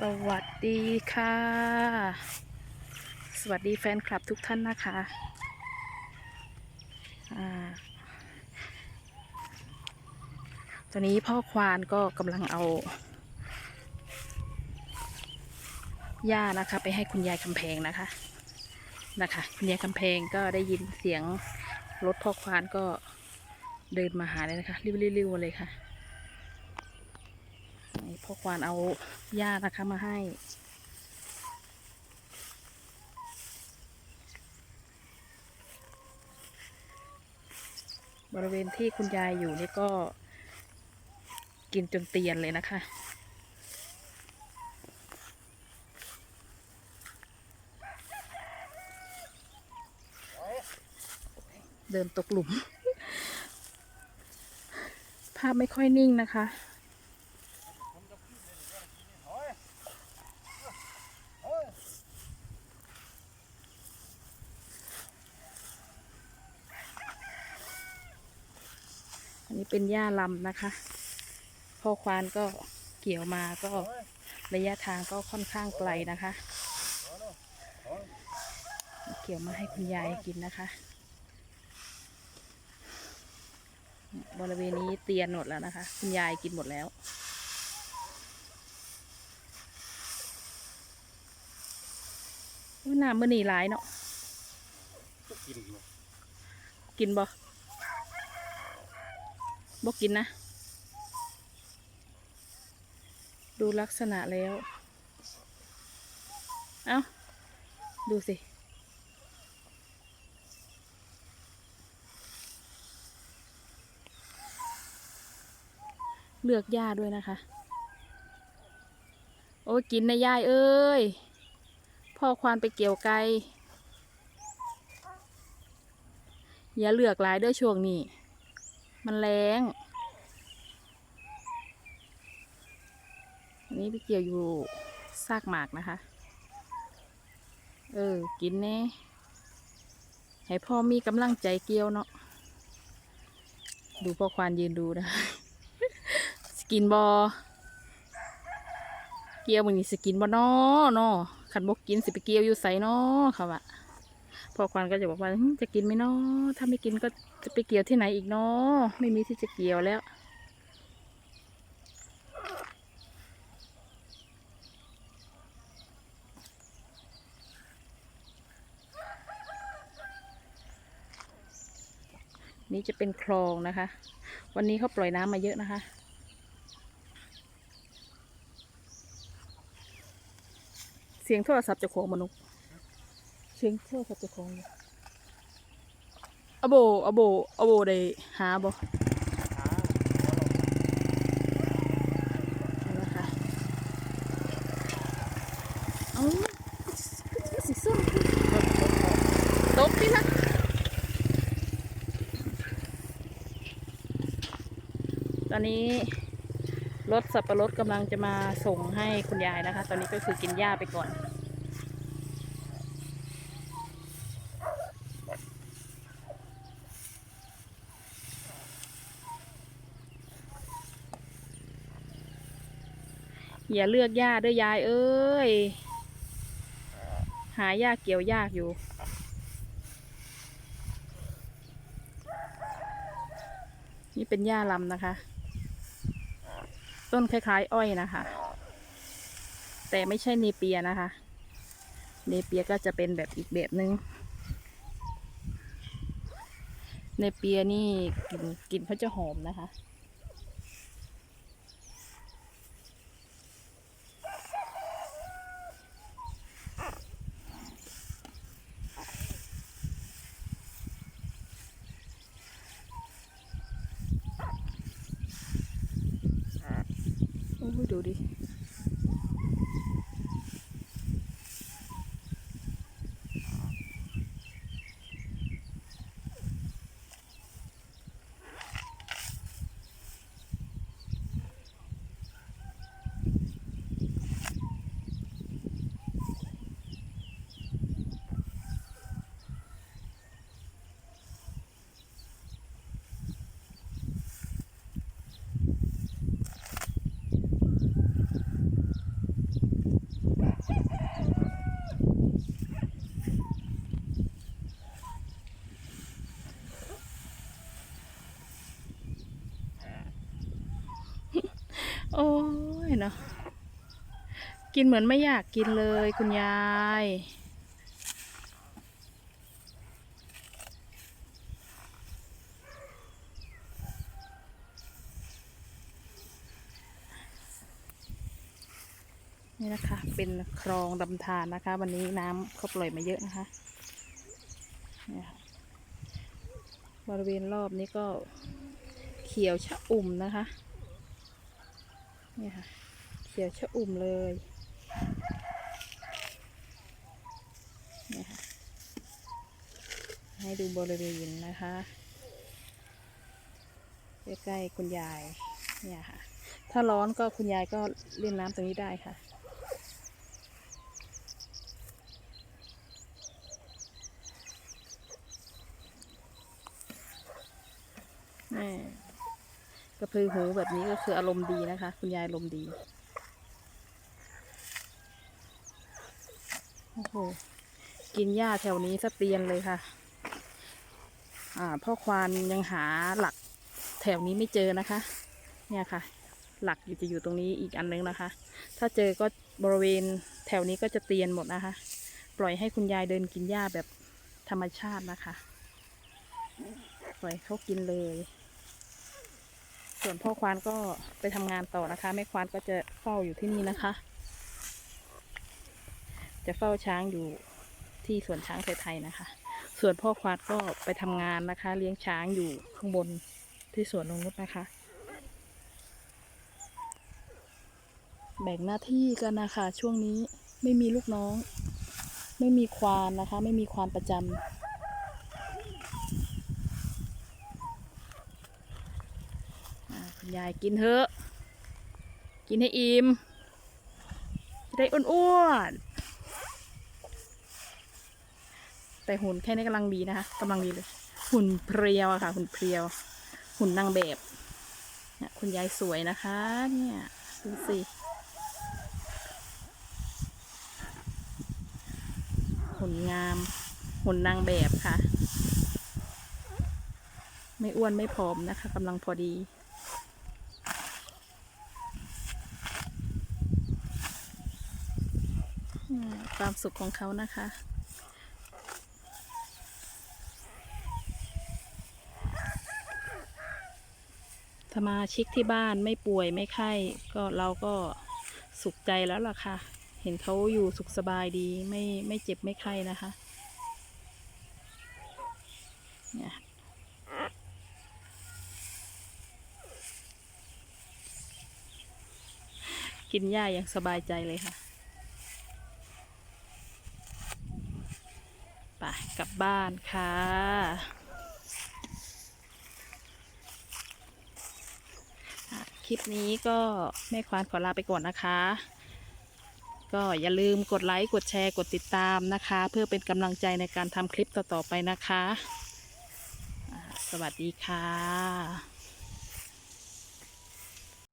สวัสดีค่ะ สวัสดีแฟนคลับทุกท่านนะคะอ่าตอนนี้พ่อควานก็กำลังเอาหญ้านะคะ ไปให้คุณยายคำแพงนะคะนะคะ คุณยายคำแพงก็ได้ยินเสียงรถพ่อควานก็เดินมาหาเลยนะคะริ้วๆเลยค่ะ พ่อควานเอาหญ้านะคะมาให้บริเวณที่คุณยายอยู่นี่ก็กินจนเตียนเลยนะคะ เดินตกหลุม ภาพไม่ค่อยนิ่งนะคะ อันนี้เป็นหญ้าลำนะคะพ่อควานก็เกี่ยวมาก็ระยะทางก็ค่อนข้างไกลนะคะ เกี่ยวมาให้คุณยายกินนะคะ บริเวณนี้เตียนหมดแล้วนะคะ คุณยายกินหมดแล้วว่าน้ำมันนี่หลายเนาะก็กินเนอะกินบ่ บ่กินนะ ดูลักษณะแล้ว เอา้า ดูสิ เลือกหญ้าด้วยนะคะ โอ้กินนะยายเอ้ย พ่อควานไปเกี่ยวไกลอย่าเลือกหลายเด้วยช่วงนี้ มันแรงอันนี้พี่เกี่ยวอยู่ซากหมากนะคะ เออ กินแน่ให้พ่อมีกำลังใจเกี่ยวเนาะ ดูพ่อควานยืนดูนะ สกินบอ เกี่ยวมึงนี่สกินบอนอเนาะขันบกกินสิไปเกี่ยวอยู่ใส่นอเขาอะ พอควันก็จะบอกว่าจะกินไหมเนาะถ้าไม่กินก็จะไปเกี่ยวที่ไหนอีกเนาะไม่มีที่จะเกี่ยวแล้ว นี่จะเป็นคลองนะคะ วันนี้เขาปล่อยน้ำมาเยอะนะคะเสียงโทรศัพท์จะโคงมนุษย์ สียงโทรศัพท์เจะของอยู่อะโบอะโบอะโบได้หาบ่เอาละค่ะเอาสิส้มตบดิละตอนนี้รถสับปะรดกำลังจะมาส่งให้คุณยายนะคะ ตอนนี้ก็คือกินหญ้าไปก่อน อย่าเลือกหญ้าเด้วยยายเอ้ย หาหญ้าเกี่ยวยากอยู่ นี่เป็นหญ้าลำนะคะ ต้นคล้ายๆ อ้อยนะคะ แต่ไม่ใช่เนเปียนะคะ เนเปียก็จะเป็นแบบอีกแบบนึง่งเนเปียนี่กลิ่นกลิ่นเขาจะหอมนะคะ โโอ้ยเนาะกินเหมือนไม่อยากกินเลยคุณยาย นี่นะคะ เป็นคลองลำธารนะคะ วันนี้น้ำเขาปล่อยมาเยอะนะคะนี่ค่ะบริเวณรอบนี้ก็เขียวชะอุ่มนะคะ เนี่ยค่ะเขียวชะอุ่มเลยเนี่ยค่ะให้ดูบริเวณนะคะใกล้ๆคุณยายเนี่ยค่ะ ถ้าร้อนก็คุณยายก็เล่นน้ำตรงนี้ได้ค่ะแม่ กระพือหูแบบนี้ก็คืออารมณ์ดีนะคะ คุณยายอารมณ์ดี โอ้โห กินหญ้าแถวนี้สะเตียนเลยค่ะ อ่า พ่อควานยังหาหลักแถวนี้ไม่เจอนะคะ เนี่ยค่ะ หลักอยู่จะอยู่ตรงนี้อีกอันนึงนะคะ ถ้าเจอก็บริเวณแถวนี้ก็จะเตียนหมดนะคะ ปล่อยให้คุณยายเดินกินหญ้าแบบธรรมชาตินะคะ ปล่อยเขากินเลย ส่วนพ่อควานก็ไปทำงานต่อนะคะ แม่ควานก็จะเฝ้าอยู่ที่นี่นะคะ จะเฝ้าช้างอยู่ที่สวนช้างไทยๆนะคะ ส่วนพ่อควานก็ไปทำงานนะคะ เลี้ยงช้างอยู่ข้างบนที่สวนนงนุษนะคะ แบ่งหน้าที่กันนะคะ ช่วงนี้ไม่มีลูกน้อง ไม่มีควานนะคะ ไม่มีควานประจำ อ่าคุณ ยายกินเถอะ กินให้อิ่มจะได้อ้วนๆ แต่หุ่นแค่นี้กำลังดีนะคะกำลังดีเลย หุ่นเพรียวอะค่ะ หุ่นเพรียว หุ่นนางแบบเนี่ยคุณยายสวยนะคะ เนี่ยดูสิหุ่นงาม หุ่นนางแบบค่ะ ไม่อ้วนไม่ผอมนะคะกำลังพอดี อืม ความสุขของเขานะคะ สมาชิกที่บ้านไม่ป่วยไม่ไข้ก็เราก็สุขใจแล้วล่ะค่ะ เห็นเขาอยู่สุขสบายดีไม่ไม่เจ็บไม่ไข้นะคะเนี่ยกินหญ้าอย่างสบายใจเลยค่ะ ไปกลั บ้านค่ะ คลิปนี้ก็แม่ควานขอลาไปก่อนนะคะ ก็อย่าลืมกดไลค์ กดแชร์ กดติดตามนะคะ เพื่อเป็นกำลังใจในการทำคลิปต่อ ๆ ไปนะคะ สวัสดีค่ะ